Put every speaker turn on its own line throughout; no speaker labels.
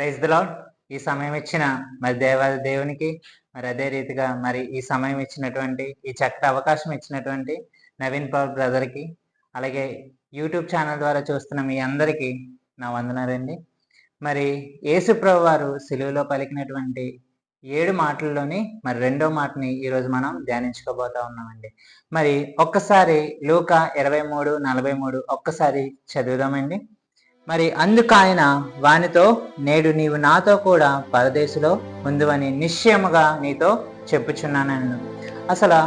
Praise the lord ఈ సమయం ఇచ్చిన మరి దేవాది దేవునికి మరి అదే రీతిగా మరి ఈ సమయం ఇచ్చినటువంటి ఈ చక్కటి అవకాశం ఇచ్చినటువంటి నవీన్ పవర్ బ్రదర్కి అలాగే యూట్యూబ్ ఛానల్ ద్వారా చూస్తున్న మీ అందరికీ నా వందనాలండి మరి యేసుప్రభు వారు సిలువలో పలికినటువంటి ఏడు మాటల్లోని మరి రెండో మాటని ఈరోజు మనం ధ్యానించుకోబోతా ఉన్నామండి. మరి ఒక్కసారి లూక ఇరవై మూడు నలభై మూడు ఒక్కసారి చదువుదామండి. మరి అందుకు ఆయన వానితో నేడు నీవు నాతో కూడా పరదేశిలో ఉందువని నిశ్చయముగా నీతో చెప్పుచున్నానను. అసలు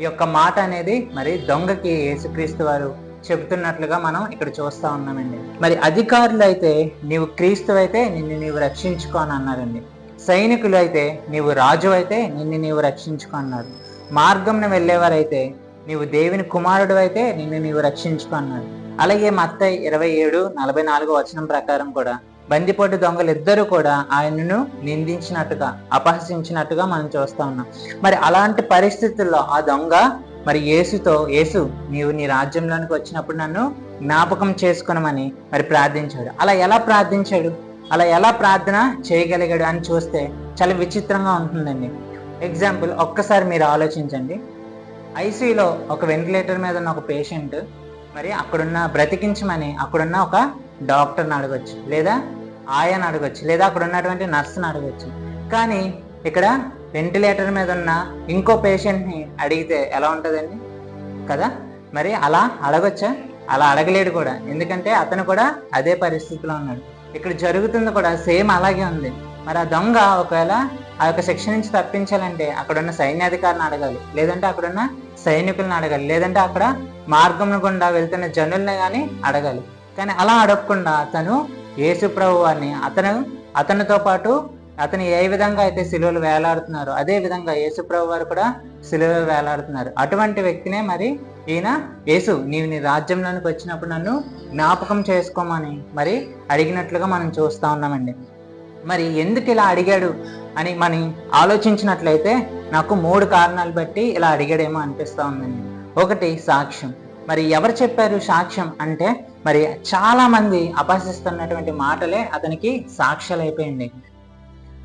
ఈ యొక్క మాట అనేది మరి దొంగకి యేసుక్రీస్తు వారు చెబుతున్నట్లుగా మనం ఇక్కడ చూస్తా ఉన్నామండి. మరి అధికారులు అయితే నీవు క్రీస్తు అయితే నిన్ను నీవు రక్షించుకో అని అన్నారండి. సైనికులు అయితే నీవు రాజు అయితే నిన్ను నీవు రక్షించుకో అన్నారు. మార్గంను వెళ్ళేవారైతే నీవు దేవుని కుమారుడు అయితే నిన్ను నీవు రక్షించుకో అన్నారు. అలాగే మత్త ఇరవై ఏడు నలభై నాలుగు వచనం ప్రకారం కూడా బందిపోటు దొంగలు ఇద్దరు కూడా ఆయనను నిందించినట్టుగా అపహసించినట్టుగా మనం చూస్తా ఉన్నాం. మరి అలాంటి పరిస్థితుల్లో ఆ దొంగ మరి యేసుతో యేసు నీవు నీ రాజ్యంలోనికి వచ్చినప్పుడు నన్ను జ్ఞాపకం చేసుకునమని మరి ప్రార్థించాడు. అలా ఎలా ప్రార్థించాడు? అలా ఎలా ప్రార్థన చేయగలిగాడు అని చూస్తే చాలా విచిత్రంగా ఉంటుందండి. ఎగ్జాంపుల్ ఒక్కసారి మీరు ఆలోచించండి. ఐసీలో ఒక వెంటిలేటర్ మీద ఉన్న ఒక పేషెంట్ మరి అక్కడున్న బ్రతికించమని అక్కడున్న ఒక డాక్టర్ని అడగొచ్చు లేదా ఆయని అడగొచ్చు లేదా అక్కడ ఉన్నటువంటి నర్సుని అడగొచ్చు. కానీ ఇక్కడ వెంటిలేటర్ మీద ఉన్న ఇంకో పేషెంట్ని అడిగితే ఎలా ఉంటుందండి? కదా? మరి అలా అడగొచ్చా? అలా అడగలేడు కూడా. ఎందుకంటే అతను కూడా అదే పరిస్థితిలో ఉన్నాడు. ఇక్కడ జరుగుతుంది కూడా సేమ్ అలాగే ఉంది. మరి ఆ దొంగ ఒకవేళ ఆ యొక్క శిక్ష నుంచి తప్పించాలంటే అక్కడున్న సైన్యాధికారిని అడగాలి. లేదంటే అక్కడున్న సైనికులను అడగాలి. లేదంటే అక్కడ మార్గం గుండా వెళ్తున్న జనుల్ని కానీ అడగాలి. కానీ అలా అడగకుండా అతను యేసుప్రభు వారిని అతను అతనితో పాటు అతను ఏ విధంగా అయితే సిలువలు వేలాడుతున్నారో అదే విధంగా యేసుప్రభు వారు కూడా సిలువలు వేలాడుతున్నారు. అటువంటి వ్యక్తినే మరి ఈయన యేసు నీవు నీ రాజ్యంలోనికి వచ్చినప్పుడు నన్ను జ్ఞాపకం చేసుకోమని మరి అడిగినట్లుగా మనం చూస్తా ఉన్నామండి. మరి ఎందుకు ఇలా అడిగాడు అని మనం ఆలోచించినట్లయితే నాకు మూడు కారణాలు బట్టి ఇలా అడిగాడేమో అనిపిస్తూ ఉందండి. ఒకటి సాక్ష్యం. మరి ఎవరు చెప్పారు సాక్ష్యం అంటే మరి చాలా మంది అపహసిస్తున్నటువంటి మాటలే అతనికి సాక్ష్యాలు అయిపోయింది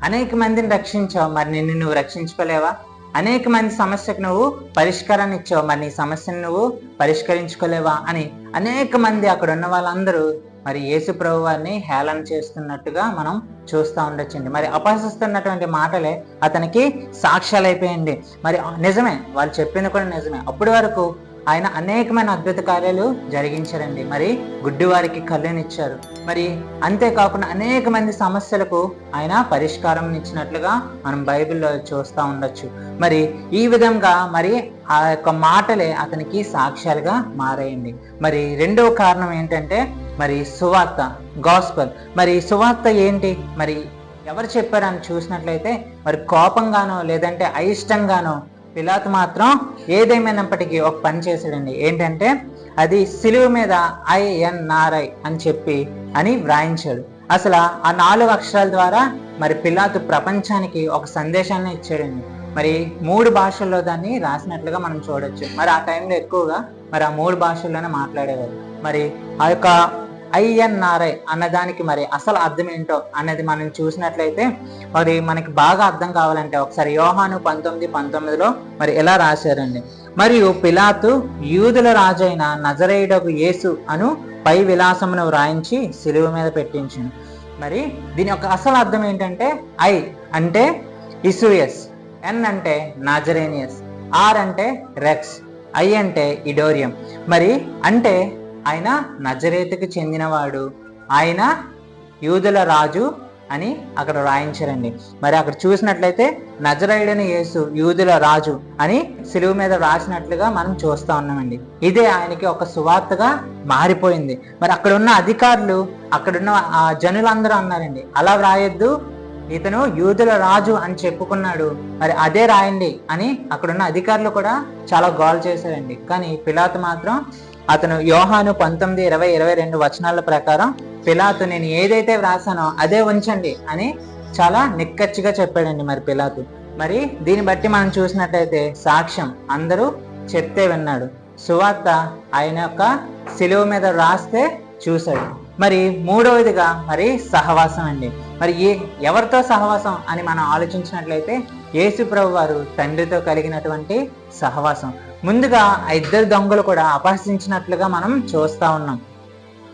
అనేక మందిని రక్షించావు మరి నిన్ను నువ్వు రక్షించుకోలేవా? అనేక మంది సమస్యకు నువ్వు పరిష్కారాన్ని ఇచ్చావు మరి నీ సమస్యను నువ్వు పరిష్కరించుకోలేవా అని అనేక మంది అక్కడ ఉన్న వాళ్ళందరూ మరి యేసు ప్రభు వారిని హేళన చేస్తున్నట్టుగా మనం చూస్తూ ఉండొచ్చండి. మరి అపహసిస్తున్నటువంటి మాటలే అతనికి సాక్ష్యాలు అయిపోయింది మరి నిజమే వాళ్ళు చెప్పింది కూడా నిజమే. అప్పటి వరకు ఆయన అనేకమైన అద్భుత కార్యాలు జరిగించారండి. మరి గుడ్డివారికి కళ్ళనిచ్చారు. మరి అంతేకాకుండా అనేక మంది సమస్యలకు ఆయన పరిష్కారం ఇచ్చినట్లుగా మనం బైబిల్లో చూస్తూ ఉండొచ్చు. మరి ఈ విధంగా మరి ఆ యొక్క మాటలే అతనికి సాక్ష్యాలుగా మారాయండి. మరి రెండవ కారణం ఏంటంటే మరి సువార్త గాస్పల్ మరి సువార్త ఏంటి? మరి ఎవరు చెప్పారని చూసినట్లయితే మరి కోపంగానో లేదంటే అయిష్టంగానో పిలాత్ మాత్రం ఏదేమైనప్పటికీ ఒక పని చేశాడండి. ఏంటంటే అది సిలువ మీద ఐఎన్ఆర్ఐ అని చెప్పి అని వ్రాయించాడు. అసలు ఆ నాలుగు అక్షరాల ద్వారా మరి పిలాతు ప్రపంచానికి ఒక సందేశాన్ని ఇచ్చాడండి. మరి మూడు భాషల్లో దాన్ని రాసినట్లుగా మనం చూడొచ్చు. మరి ఆ టైంలో ఎక్కువగా మరి ఆ మూడు భాషల్లోనే మాట్లాడేవారు. మరి ఆ యొక్క ఐఎన్ఆర్ఐ అన్నదానికి మరి అసలు అర్థం ఏంటో అనేది మనం చూసినట్లయితే మరి మనకి బాగా అర్థం కావాలంటే ఒకసారి యోహాను పంతొమ్మిది పంతొమ్మిదిలో మరి ఎలా రాశారండి? మరియు పిలాతు యూదుల రాజైన నజరేయుడకు యేసు అను పై విలాసమును వ్రాయించి సిలువ మీద పెట్టించింది మరి దీని యొక్క అసలు అర్థం ఏంటంటే ఐ అంటే ఇసుయస్ ఎన్ అంటే నాజరేనియస్ ఆర్ అంటే రెక్స్ ఐ అంటే ఇడోరియం. మరి అంటే ఆయన నజరేతకు చెందినవాడు. ఆయన యూదుల రాజు అని అక్కడ రాయించారండి. మరి అక్కడ చూసినట్లయితే నజరైడని యేసు యూదుల రాజు అని సిలువు మీద రాసినట్లుగా మనం చూస్తా ఉన్నామండి. ఇదే ఆయనకి ఒక సువార్తగా మారిపోయింది. మరి అక్కడ ఉన్న అధికారులు అక్కడున్న ఆ జనులందరూ అన్నారండి అలా వ్రాయొద్దు ఇతను యూదుల రాజు అని చెప్పుకున్నాడు. మరి అదే రాయండి అని అక్కడున్న అధికారులు కూడా చాలా గోల్ చేశారండి. కానీ పిలాత్ మాత్రం అతను యోహాను పంతొమ్మిది ఇరవై ఇరవై రెండు వచనాల ప్రకారం పిలాతు నేను ఏదైతే వ్రాసానో అదే ఉంచండి అని చాలా నిక్కచ్చిగా చెప్పాడండి మరి పిలాతు. మరి దీన్ని బట్టి మనం చూసినట్లయితే సాక్ష్యం అందరూ చెప్తే విన్నాడు. సువార్త ఆయన యొక్క సిలువ మీద రాస్తే చూశాడు. మరి మూడవదిగా మరి సహవాసం అండి. మరి ఏ ఎవరితో సహవాసం అని మనం ఆలోచించినట్లయితే యేసు ప్రభు వారు తండ్రితో కలిగినటువంటి సహవాసం. ముందుగా ఆ ఇద్దరు దొంగలు కూడా అపహసించినట్లుగా మనం చూస్తూ ఉన్నాం.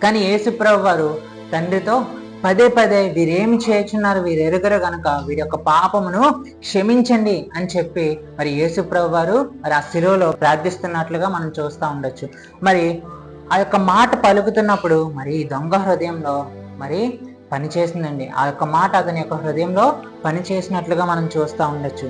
కానీ యేసుప్రభు వారు తండ్రితో పదే పదే వీరేమి చేస్తున్నారు వీరెరుగరు గనక వీరి యొక్క పాపమును క్షమించండి అని చెప్పి మరి యేసుప్రభు వారు మరి ఆ శిలువలో ప్రార్థిస్తున్నట్లుగా మనం చూస్తూ ఉండొచ్చు. మరి ఆ యొక్క మాట పలుకుతున్నప్పుడు మరి ఈ దొంగ హృదయంలో మరి పనిచేసిందండి ఆ యొక్క మాట అతని యొక్క హృదయంలో పనిచేసినట్లుగా మనం చూస్తూ ఉండొచ్చు.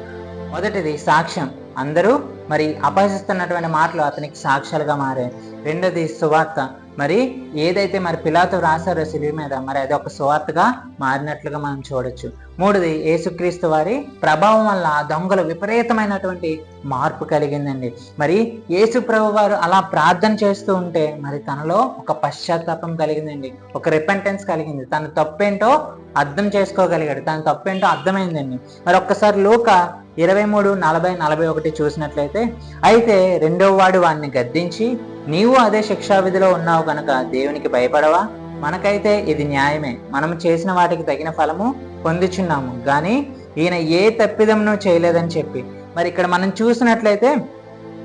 మొదటిది సాక్ష్యం. అందరూ మరి అపహసిస్తున్నటువంటి మాటలు అతనికి సాక్ష్యాలుగా మారాయి. రెండోది సువార్త. మరి ఏదైతే మరి పిలాతో రాశారో సిలువ మీద మరి అది ఒక సువార్తగా మారినట్లుగా మనం చూడొచ్చు. మూడోది యేసుక్రీస్తు వారి ప్రభావం వల్ల దొంగలు విపరీతమైనటువంటి మార్పు కలిగిందండి. మరి యేసు ప్రభు వారు అలా ప్రార్థన చేస్తూ ఉంటే మరి తనలో ఒక పశ్చాత్తాపం కలిగిందండి. ఒక రిపెంటెన్స్ కలిగింది. తన తప్పేంటో అర్థం చేసుకోగలిగాడు. తన తప్పేంటో అర్థమైందండి. మరి ఒక్కసారి లోక ఇరవై మూడు నలభై నలభై ఒకటి చూసినట్లయితే అయితే రెండవ వాడు వాడిని గద్దించి నీవు అదే శిక్షా విధిలో ఉన్నావు కనుక దేవునికి భయపడవా? మనకైతే ఇది న్యాయమే. మనం చేసిన వాటికి తగిన ఫలము పొందుచున్నాము. కానీ ఈయన ఏ తప్పిదమును చేయలేదని చెప్పి. మరి ఇక్కడ మనం చూసినట్లయితే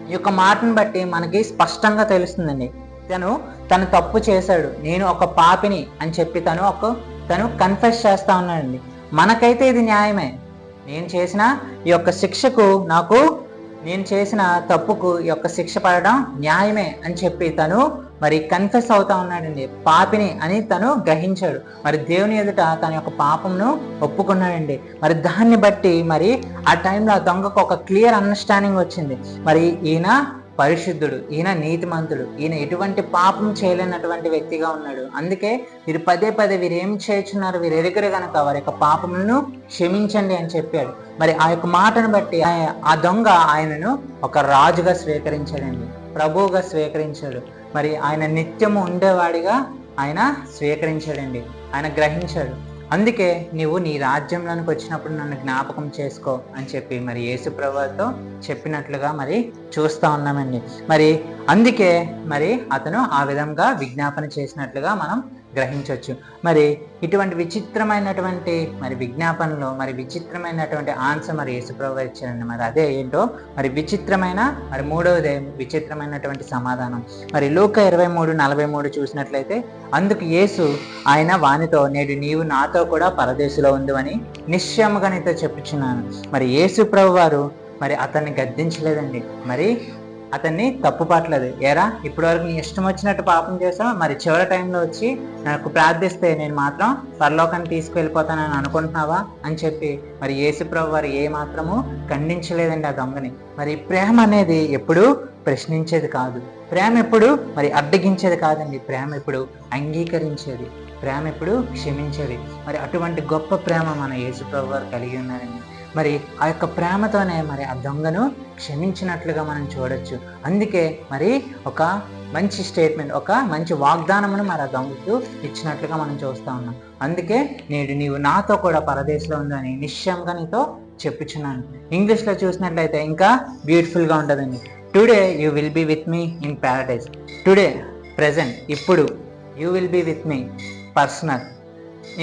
ఈ యొక్క మాటను బట్టి మనకి స్పష్టంగా తెలుస్తుందండి. తను తను తప్పు చేశాడు. నేను ఒక పాపిని అని చెప్పి తను ఒక తను కన్ఫెస్ చేస్తా ఉన్నాడండి. మనకైతే ఇది న్యాయమే. నేను చేసిన ఈ యొక్క శిక్షకు నాకు నేను చేసిన తప్పుకు ఈ యొక్క శిక్ష పడడం న్యాయమే అని చెప్పి తను మరి కన్ఫెస్ అవుతా ఉన్నాడండి. పాపిని అని తను గ్రహించాడు. మరి దేవుని ఎదుట తన యొక్క పాపంను ఒప్పుకున్నాడండి. మరి దాన్ని బట్టి మరి ఆ టైంలో ఆ దొంగకు ఒక క్లియర్ అండర్స్టాండింగ్ వచ్చింది. మరి ఈయన పరిశుద్ధుడు ఈయన నీతిమంతుడు ఈయన ఎటువంటి పాపం చేయలేనటువంటి వ్యక్తిగా ఉన్నాడు. అందుకే వీరు పదే పదే వీరు ఏం చేస్తున్నారు? వీరు ఎరుగురు కనుక వారి యొక్క పాపములను క్షమించండి అని చెప్పాడు. మరి ఆ యొక్క మాటను బట్టి ఆ దొంగ ఆయనను ఒక రాజుగా స్వీకరించాడండి. ప్రభువుగా స్వీకరించాడు. మరి ఆయన నిత్యము ఉండేవాడిగా ఆయన స్వీకరించాడండి. ఆయన గ్రహించాడు. అందుకే నీవు నీ రాజ్యంలోనికి వచ్చినప్పుడు నన్ను జ్ఞాపకం చేసుకో అని చెప్పి మరి యేసు ప్రభుతో చెప్పినట్లుగా మరి చూస్తా ఉన్నామండి. మరి అందుకే మరి అతను ఆ విధంగా విజ్ఞాపన చేసినట్లుగా మనం గ్రహించవచ్చు మరి ఇటువంటి విచిత్రమైనటువంటి మరి విజ్ఞాపనలో మరి విచిత్రమైనటువంటి ఆన్సర్ మరి యేసుప్రభు ఇచ్చారండి. మరి అదే ఏంటో? మరి విచిత్రమైన మరి మూడవదే విచిత్రమైనటువంటి సమాధానం. మరి లోక ఇరవై మూడు నలభై మూడు చూసినట్లయితే అందుకు యేసు ఆయన వానితో నేడు నీవు నాతో కూడా పరదేశంలో ఉందని నిశ్చయముగా నీతో చెప్పుచున్నాను. మరి యేసు ప్రభు వారు మరి అతన్ని గద్దించలేదండి. మరి అతన్ని తప్పుపట్టలేదు ఏరా? ఇప్పటి వరకు నీ ఇష్టం వచ్చినట్టు పాపం చేసావు? మరి చివరి టైంలో వచ్చి నాకు ప్రార్థిస్తే నేను మాత్రం పరలోకాన్ని తీసుకువెళ్ళిపోతానని అనుకుంటున్నావా? అని చెప్పి మరి యేసుప్రభు వారు ఏ మాత్రము ఖండించలేదండి ఆ దొంగని. మరి ప్రేమ అనేది ఎప్పుడు ప్రశ్నించేది కాదు. ప్రేమ ఎప్పుడు? మరి అడ్డగించేది కాదండి. ప్రేమ ఎప్పుడు? అంగీకరించేది. ప్రేమ ఎప్పుడు? క్షమించేది. మరి అటువంటి గొప్ప ప్రేమ మన యేసుప్రభు వారు కలిగి ఉన్నారండి. మరి ఆ యొక్క ప్రేమతోనే మరి ఆ దొంగను క్షమించినట్లుగా మనం చూడొచ్చు. అందుకే మరి ఒక మంచి స్టేట్మెంట్ ఒక మంచి వాగ్దానమును మరి ఆ దొంగకు ఇచ్చినట్లుగా మనం చూస్తూ ఉన్నాం. అందుకే నేడు నీవు నాతో కూడా పరదేశంలో ఉందని నిశ్చయంగా నీతో చెప్పుచున్నాను. ఇంగ్లీష్లో చూసినట్లయితే ఇంకా బ్యూటిఫుల్గా ఉంటుందండి. Today you will be with me in paradise today present ఇప్పుడు you will be with me personal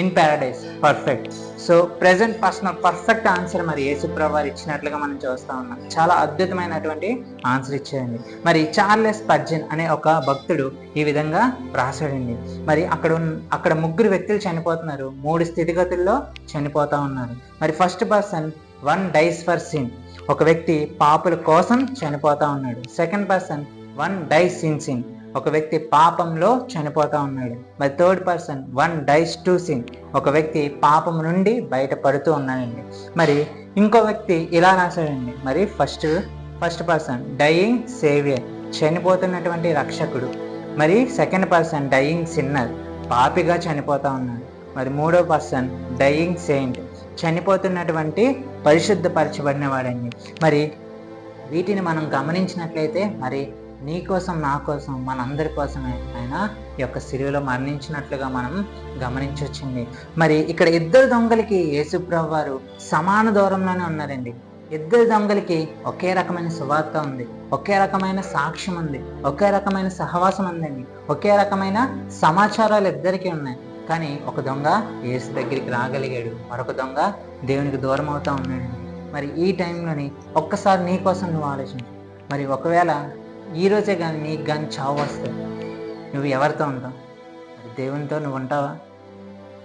in paradise perfect so present personal perfect answer మరి యేసుప్రభు వారు ఇచ్చినట్లుగా మనం చూస్తా ఉన్నాం. చాలా అద్భుతమైనటువంటి ఆన్సర్ ఇచ్చేయండి మరి చార్లెస్ పర్జన్ అనే ఒక భక్తుడు ఈ విధంగా రాశాడండి. మరి అక్కడ ఉన్న- అక్కడ ముగ్గురు వ్యక్తులు చనిపోతున్నారు. మూడు స్థితిగతుల్లో చనిపోతా ఉన్నారు. మరి first person one dies for sin ఒక వ్యక్తి పాపుల కోసం చనిపోతా ఉన్నాడు. Second person one dies in sin ఒక వ్యక్తి పాపంలో చనిపోతా ఉన్నాడు. మరి third person one dies to sin ఒక వ్యక్తి పాపం నుండి బయటపడుతూ ఉన్నాడండి. మరి ఇంకో వ్యక్తి ఇలా రాశాడండి. మరి first first person dying saviour చనిపోతున్నటువంటి రక్షకుడు. మరి సెకండ్ పర్సన్ డయింగ్ సిన్నర్ పాపిగా చనిపోతా ఉన్నాడు. మరి మూడో పర్సన్ డయింగ్ సెయింట్ చనిపోతున్నటువంటి పరిశుద్ధపరచబడిన వాడండి మరి వీటిని మనం గమనించినట్లయితే మరి నీ కోసం నా కోసం మనందరి కోసమే ఆయన ఈ యొక్క సిలువలో మరణించినట్లుగా మనం గమనించవచ్చింది మరి ఇక్కడ ఇద్దరు దొంగలకి యేసుప్రభు వారు సమాన దూరంలోనే ఉన్నారండి. ఇద్దరు దొంగలకి ఒకే రకమైన సువార్త ఉంది. ఒకే రకమైన సాక్ష్యం ఉంది. ఒకే రకమైన సహవాసం ఉందండి. ఒకే రకమైన సమాచారాలు ఇద్దరికీ ఉన్నాయి. కానీ ఒక దొంగ యేసు దగ్గరికి రాగలిగాడు. మరొక దొంగ దేవునికి దూరం అవుతా ఉన్నాడు మరి ఈ టైంలోని ఒక్కసారి నీ కోసం నువ్వు ఆలోచించు. మరి ఒకవేళ ఈరోజే కానీ నీకు కానీ చావు వస్తుంది. నువ్వు ఎవరితో ఉంటావు? మరి దేవునితో నువ్వు ఉంటావా?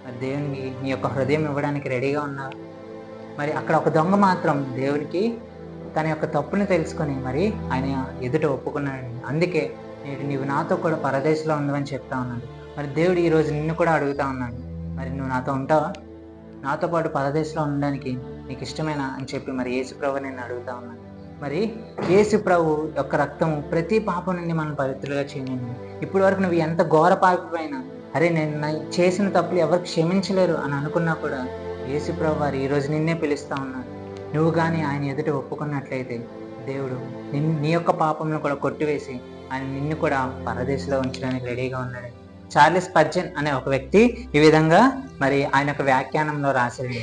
మరి దేవునికి నీ యొక్క హృదయం ఇవ్వడానికి రెడీగా ఉన్నావా? మరి అక్కడ ఒక దొంగ మాత్రం దేవునికి తన యొక్క తప్పుని తెలుసుకొని మరి ఆయన ఎదుట ఒప్పుకున్నాడు అందుకే నేడు నీవు నాతో కూడా పరదేశంలో ఉండవని చెప్తా ఉన్నాడు. మరి దేవుడు ఈరోజు నిన్ను కూడా అడుగుతా ఉన్నాడు. మరి నువ్వు నాతో ఉంటావా? నాతో పాటు పరదేశంలో ఉండడానికి నీకు ఇష్టమేనా అని చెప్పి మరి ఏసు ప్రభు నేను అడుగుతా ఉన్నాను. మరి యేసు ప్రభు యొక్క రక్తం ప్రతి పాపం నుండి మనం పవిత్రులుగా చేయను ఇప్పటి వరకు నువ్వు ఎంత ఘోర పాపిపోయినా అరే నేను చేసిన తప్పులు ఎవరు క్షమించలేరు అని అనుకున్నా కూడా యేసు ప్రభు వారు ఈరోజు నిన్నే పిలుస్తా ఉన్నారు. నువ్వు కానీ ఆయన ఎదుట ఒప్పుకున్నట్లయితే దేవుడు నిన్ను నీ యొక్క పాపంను కూడా కొట్టివేసి ఆయన నిన్ను కూడా పరదేశంలో ఉంచడానికి రెడీగా ఉన్నాడు. చార్లెస్ పర్జన్ అనే ఒక వ్యక్తి ఈ విధంగా మరి ఆయన యొక్క వ్యాఖ్యానంలో రాశాడు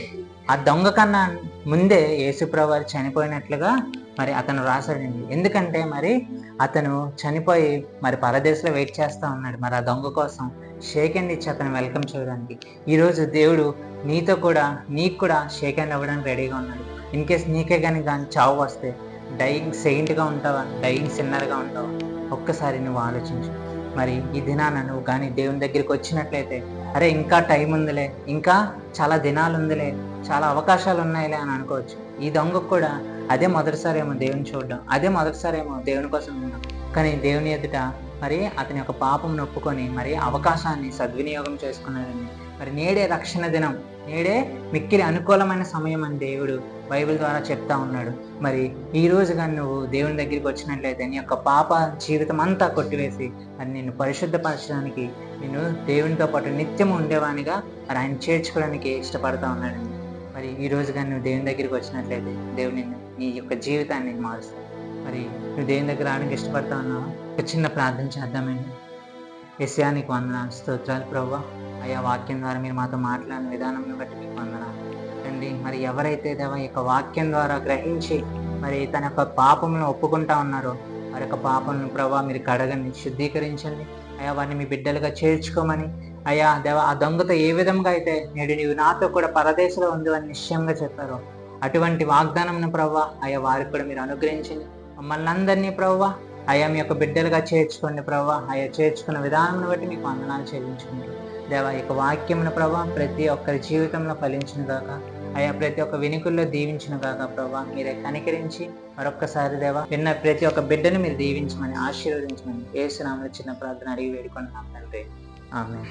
ఆ దొంగ కన్నా ముందే యేసుప్రభు వారు చనిపోయినట్లుగా మరి అతను రాశాడండి. ఎందుకంటే మరి అతను చనిపోయి మరి పరదేశంలో వెయిట్ చేస్తూ ఉన్నాడు. మరి ఆ దొంగ కోసం షేక్ హ్యాండ్ ఇచ్చి అతను వెల్కమ్ చేయడానికి. ఈరోజు దేవుడు నీతో కూడా నీకు కూడా షేక్ హ్యాండ్ అవ్వడానికి రెడీగా ఉన్నాడు. ఇన్ కేస్ నీకే కానీ కానీ చావు వస్తే డైయింగ్ సెయింట్గా ఉంటావా? డైయింగ్ సిన్నర్గా ఉంటావా? ఒక్కసారి నువ్వు ఆలోచించు. మరి ఈ దినాన నువ్వు కానీ దేవుని దగ్గరికి వచ్చినట్లయితే అరే ఇంకా టైం ఉందిలే ఇంకా చాలా దినాలు ఉందిలే చాలా అవకాశాలు ఉన్నాయిలే అని అనుకోవచ్చు. ఈ దొంగకు కూడా అదే మొదటిసారి ఏమో దేవుని చూడడం అదే మొదటిసారి ఏమో దేవుని కోసం ఉన్నాం కానీ దేవుని ఎదుట మరి అతని యొక్క పాపం నొప్పుకొని మరి అవకాశాన్ని సద్వినియోగం చేసుకున్నాడని మరి నేడే రక్షణ దినం నేడే మిక్కిలి అనుకూలమైన సమయం అని దేవుడు బైబిల్ ద్వారా చెప్తా ఉన్నాడు. మరి ఈ రోజు కానీ నువ్వు దేవుని దగ్గరికి వచ్చినట్లయితే నీ యొక్క పాప జీవితం అంతా కొట్టివేసి మరి నిన్ను పరిశుద్ధపరచడానికి నేను దేవునితో పాటు నిత్యం ఉండేవానిగా మరి ఆయన చేర్చుకోవడానికి ఇష్టపడతా ఉన్నాడండి. మరి ఈ రోజు కానీ నువ్వు దేవుని దగ్గరికి వచ్చినట్లయితే దేవుని నిన్ను నీ యొక్క జీవితాన్ని మారుస్తాడు మరి నువ్వు దేని దగ్గర రావడానికి ఇష్టపడతా ఉన్నావు ఒక చిన్న ప్రార్థన చేద్దామండి. ఎస్యా నీకు వందనాలు స్తోత్రాలు ప్రవ్వా అయ్యా వాక్యం ద్వారా మీరు మాతో మాట్లాడిన విధానం బట్టి మీకు వందనాలు. అండి మరి ఎవరైతే దేవా యొక్క వాక్యం ద్వారా గ్రహించి మరి తన యొక్క పాపములను ఒప్పుకుంటా ఉన్నారో వారి యొక్క పాపములను ప్రభావ మీరు కడగండి శుద్ధీకరించండి. అయ్యా వారిని మీ బిడ్డలుగా చేర్చుకోమని. అయ్యా దేవ ఆ దొంగతో ఏ విధంగా అయితే నేడు నీవు నాతో కూడా పరదేశంలో ఉంది అని నిశ్చయంగా చెప్పారో అటువంటి వాగ్దానంను ప్రవ్వ అయ్యా వారికి కూడా మీరు అనుగ్రహించండి. మమ్మల్ని అందరినీ ప్రవ్వ అయ్యా మీ యొక్క బిడ్డలుగా చేర్చుకోండి ప్రవ్వ అయ్యా చేర్చుకున్న విధానం బట్టి మీకు వందనాలు చెల్లించుకుంటూ దేవా యొక్క వాక్యమును ప్రభా ప్రతి ఒక్కరి జీవితంలో ఫలించిన గాక అయ్యా ప్రతి ఒక్క వినికుల్లో దీవించిన గాక ప్రభా మీరే కనికరించి మరొక్కసారి దేవా విన్న ప్రతి ఒక్క బిడ్డను మీరు దీవించమని ఆశీర్వదించమని ఏసునామని చిన్న ప్రార్థన అడిగి వేడుకున్నాం తండ్రి. ఆమె